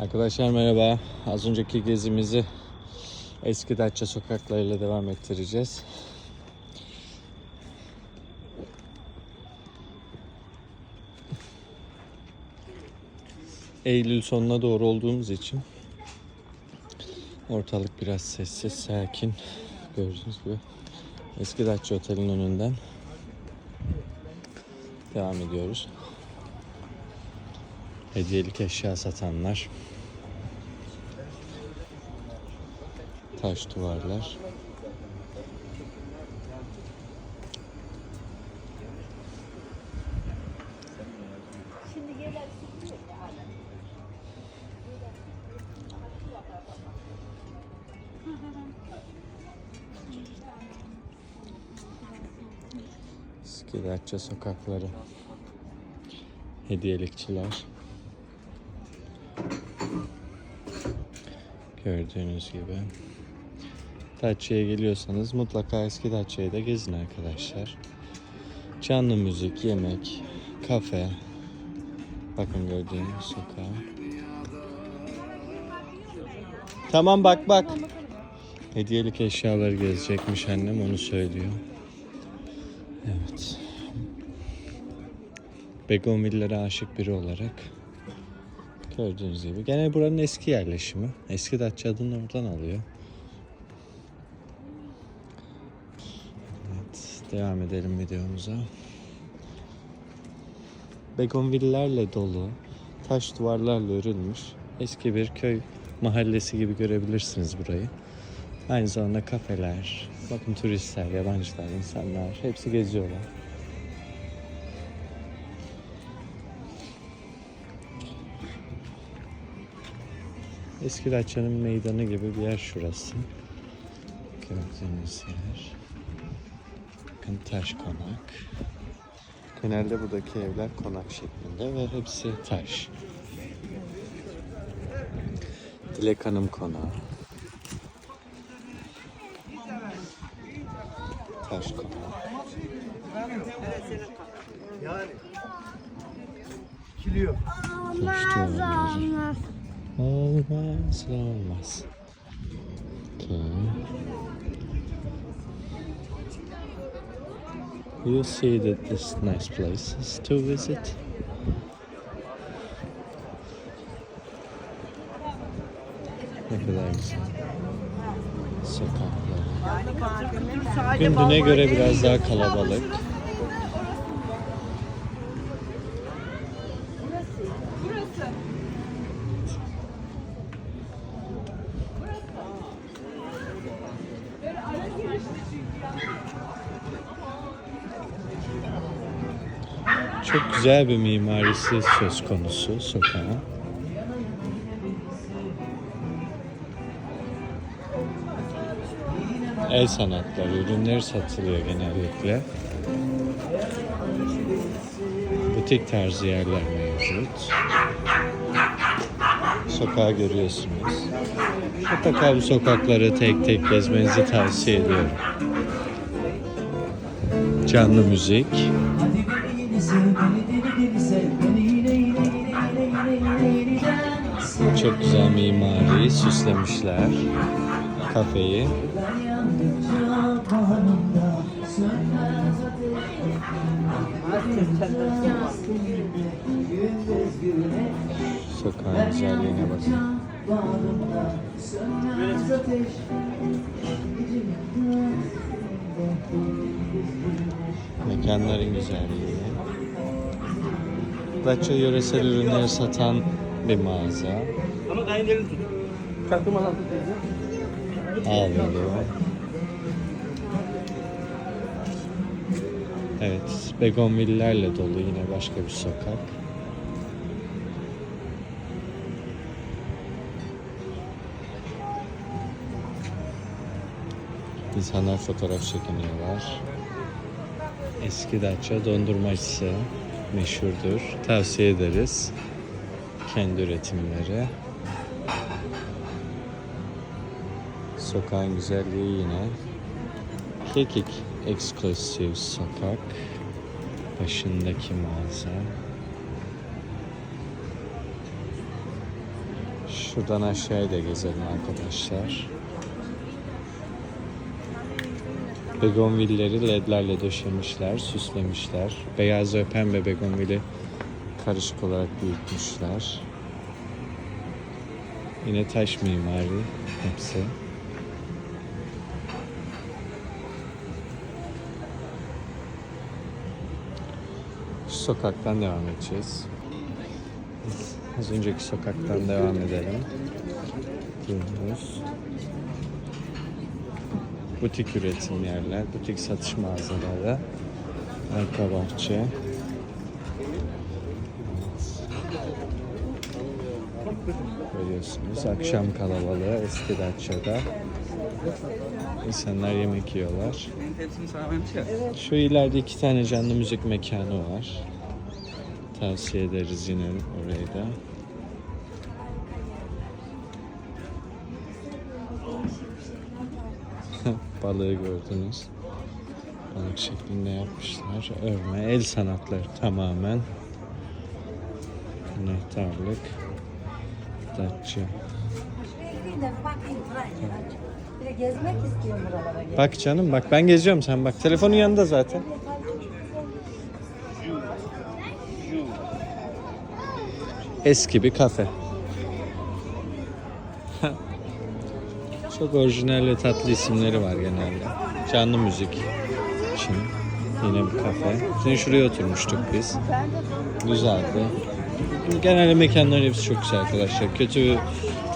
Arkadaşlar merhaba. Az önceki gezimizi eski Datça sokaklarıyla devam ettireceğiz. Eylül sonuna doğru olduğumuz için ortalık biraz sessiz, sakin. Gördüğünüz gibi eski Datça Otel'in önünden devam ediyoruz. Hediyelik eşya satanlar. Taş duvarlar. Eski Datça sokakları. Hediyelikçiler. Gördüğünüz gibi. Datça'ya geliyorsanız mutlaka eski Datça'yı da gezin arkadaşlar. Canlı müzik, yemek, kafe. Bakın gördüğünüz sokağa. Tamam bak bak. Hediyelik eşyaları gezecekmiş annem onu söylüyor. Evet. Begonvillere aşık biri olarak gördüğünüz gibi. Gene buranın eski yerleşimi. Eski Datça adını oradan alıyor. Evet, devam edelim videomuza. Begonvillerle dolu, taş duvarlarla örülmüş eski bir köy mahallesi gibi görebilirsiniz burayı. Aynı zamanda kafeler, bakın turistler, yabancılar, insanlar hepsi geziyorlar. Eski Datça'nın meydanı gibi bir yer şurası. Gördüğünüz yer. Bakın taş konak. Genelde buradaki evler konak şeklinde ve hepsi taş. Dilek Hanım konağı. Taş konağı. Kiliyor. Taş duvarlar. Olmaz olmaz. Okay. You'll see that this nice places to visit. Ne kadar güzel. Sokaklar. Gün düne göre biraz daha kalabalık. Çok güzel bir mimarisi söz konusu sokağın. El sanatları, ürünleri satılıyor genellikle. Butik tarzı yerler mevcut. Sokağı görüyorsunuz. Mutlaka bu sokakları tek tek gezmenizi tavsiye ediyorum. Yeniden sev. Çok güzel mimari süslemişler kafeyi. Sokağın güzelliğine bakın. sönmez ateş. Mekanların güzelliği. Datça yöresel ürünleri satan bir mağaza. Ama kayınlerini tut. Tut teyze. Ağlıyor. Evet, begonvillerle dolu yine başka bir sokak. İnsanlar fotoğraf çekiniyorlar. Eski Datça dondurmacısı meşhurdur. Tavsiye ederiz. Kendi üretimleri. Sokağın güzelliği yine. Kekik Exclusive Sokak. Başındaki mağaza. Şuradan aşağıya da gezelim arkadaşlar. Begonvilleri ledlerle döşemişler, süslemişler. Beyaz ve pembe begonvili karışık olarak büyütmüşler. Yine taş mimari hepsi. Şu sokaktan devam edeceğiz. Az önceki sokaktan devam edelim. Gidiyoruz. Butik üretim yerler, butik satış mağazaları, arka bahçe. Görüyorsunuz akşam kalabalığı eski Datça'da. İnsanlar yemek yiyorlar. Şu ileride iki tane canlı müzik mekanı var. Tavsiye ederiz yine orayı da. Balığı gördünüz. Balık şeklinde yapmışlar. Örme, el sanatları tamamen. Anahtarlık. Datça. Gezmek. Bak canım bak ben geziyorum sen bak. Telefonun yanında zaten. Eski bir kafe. Çok orijinal ve tatlı isimleri var genelde. Canlı müzik için yine bir kafe. Şimdi şuraya oturmuştuk biz. Güzeldi. Genelde mekanların hepsi çok güzel arkadaşlar. Kötü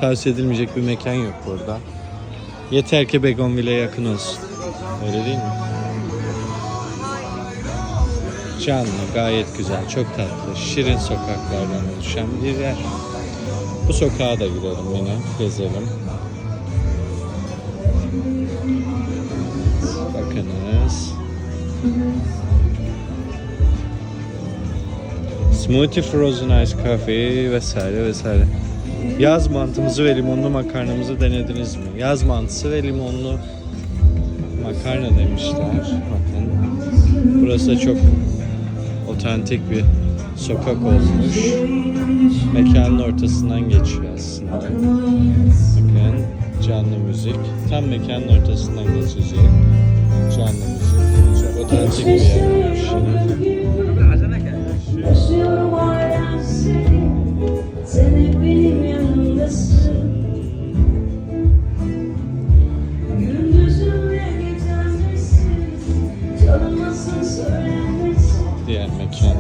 tavsiye edilmeyecek bir mekan yok burada. Yeter ki Begonville'e yakın olsun. Öyle değil mi? Canlı, gayet güzel, çok tatlı, şirin sokaklardan oluşan bir yer. Bu sokağa da gidelim yine, gezelim. Bakınız. Smoothie Frozen Ice Coffee vesaire vesaire. Yaz mantımızı ve limonlu makarnamızı denediniz mi? Yaz mantısı ve limonlu makarna demişler. Bakın. Burası da çok otantik bir sokak olmuş. Mekanın ortasından geçiyor aslında. Bakın canlı müzik. Tam mekanın ortasından geçecek. Diğer mekan.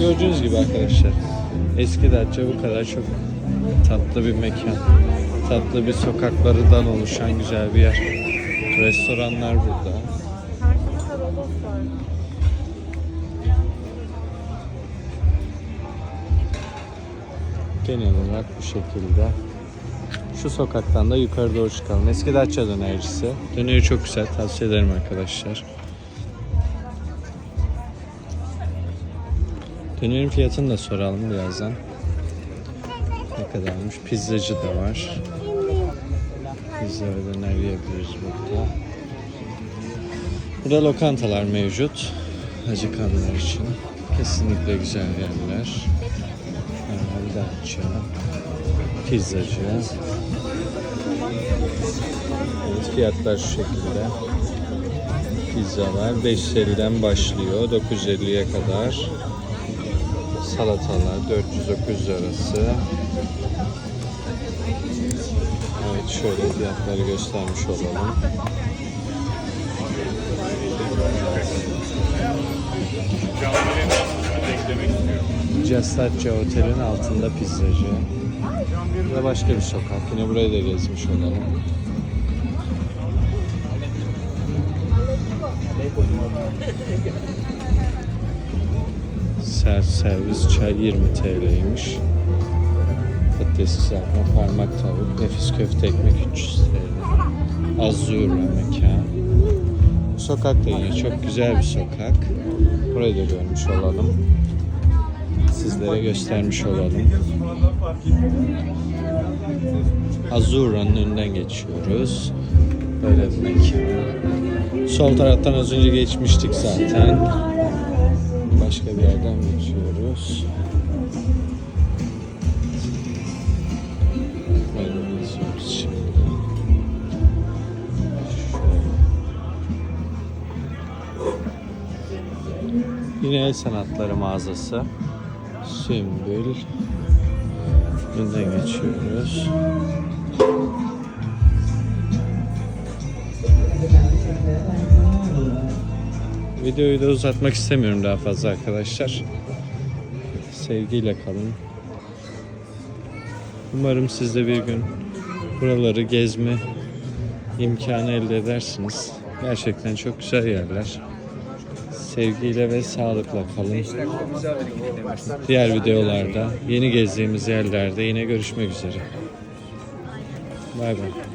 Gördüğünüz gibi arkadaşlar eski Datça bu kadar çok tatlı bir mekan. Tatlı bir sokaklarından oluşan güzel bir yer. Restoranlar burada. Genel olarak bu şekilde. Şu sokaktan da yukarı doğru çıkalım. Eski Datça dönercisi. Döneri çok güzel. Tavsiye ederim arkadaşlar. Dönerin fiyatını da soralım birazdan. Ne kadarmış? Pizzacı da var. Döner yiyebiliriz burada. Burada lokantalar mevcut. Acıkanlar için. Kesinlikle güzel yerler. Hemen Datça. Pizzacı. Evet, fiyatlar şu şekilde. Pizzalar 550'den başlıyor 950'ye kadar. Salatalar 400-900 arası. Şöyle fiyatları göstermiş olalım. Casaccia Otel'in altında pizzacı. Ve başka bir sokak. Yine burayı da gezmiş olalım. Ser servis çay 20 TL'ymiş. Patates kızartma, parmak tavuk, nefis köfte ekmek 300 TL. Azura mekan. Bu sokak da yine çok güzel bir sokak. Burayı da görmüş olalım. Sizlere göstermiş olalım. Azura'nın önünden geçiyoruz. Böyle bir mekan. Sol taraftan az önce geçmiştik zaten. Başka bir yerden geçiyoruz. Yine el sanatları mağazası. Sümbül. Önden geçiyoruz. Videoyu da uzatmak istemiyorum daha fazla arkadaşlar. Sevgiyle kalın. Umarım siz de bir gün buraları gezme imkanı elde edersiniz. Gerçekten çok güzel yerler. Sevgiyle ve sağlıkla kalın. Diğer videolarda, yeni gezdiğimiz yerlerde yine görüşmek üzere. Bay bay.